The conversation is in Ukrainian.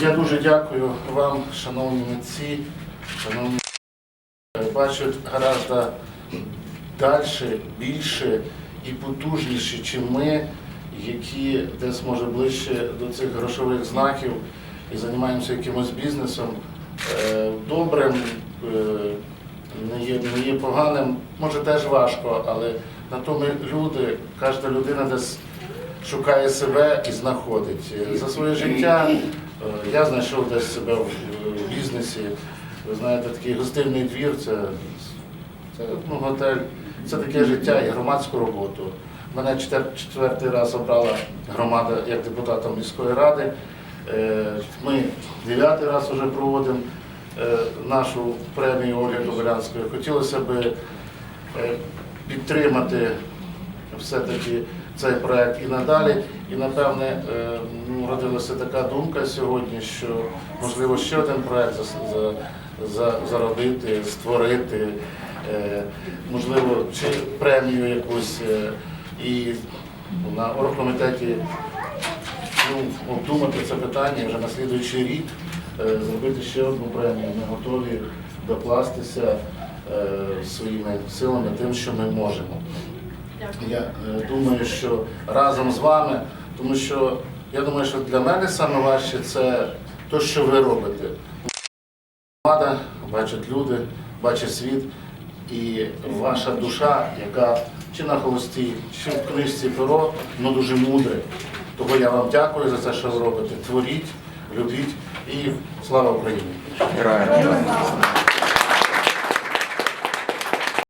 Я дуже дякую вам, шановні митці, шановні бачать гораздо далі, більше і потужніше, ніж ми, які десь може ближче до цих грошових знаків і займаємося якимось бізнесом е, добрим, е, не є, не є поганим, може теж важко, але на то ми люди, кожна людина десь шукає себе і знаходить. Е, За своє життя е, я знайшов десь себе в в бізнесі. Ви знаєте, такий гостинний двір це, це ну, готель, це таке життя і громадську роботу. Мене четвертий раз обрала громада як депутата міської ради. Е, Ми дев'ятий раз вже проводимо е, нашу премію Ольги Кобилянської. Хотілося б е, підтримати все-таки цей проект і надалі. І напевне е, ну, родилася така думка сьогодні, що можливо ще один проект за, за, за, заробити, створити, е, можливо, чи премію якусь. е, І на оргкомітеті ну, обдумати це питання вже на слідуючий рік, зробити ще одну премію. Ми готові докластися своїми силами тим, що ми можемо. Я е, думаю, що разом з вами, тому що я думаю, що для мене саме важче це те, що ви робите. Громада, бачать люди, бачить світ і ваша душа, яка чи на холості, чи в книжці перо, ну дуже мудре. Того я вам дякую за те, що ви робите. Творіть, любіть і слава Україні! Героям.